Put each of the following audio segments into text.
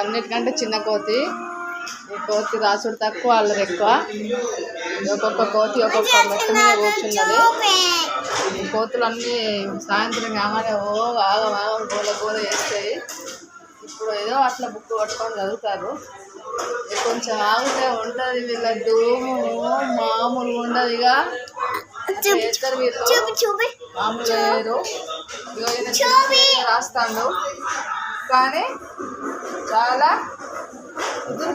అన్నిటికంటే చిన్న కోతి. ఈ కోతి రాసుడు తక్కువ వాళ్ళది ఎక్కువ. ఒక్కొక్క కోతి ఒక్కొక్క మెట్టు మీద కూర్చున్నది. ఈ కోతులు అన్నీ సాయంత్రం కాగానే ఓ ఆగ ఆగ గోల గోల చేస్తాయి. ఇప్పుడు ఏదో అట్లా బుక్ పట్టుకొని చదువుతారు. కొంచెం ఆగితే ఉంటుంది వీళ్ళ ధూము మామూలుగా ఉండదు ఇక. చేస్తారు వీళ్ళు? మామూలు రాస్తాడు. కానీ చాలా కుదురు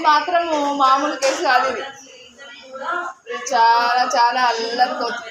మాత్రం మామూలు కేసు కాదు ఇది. చాలా చాలా అల్లరి కోతి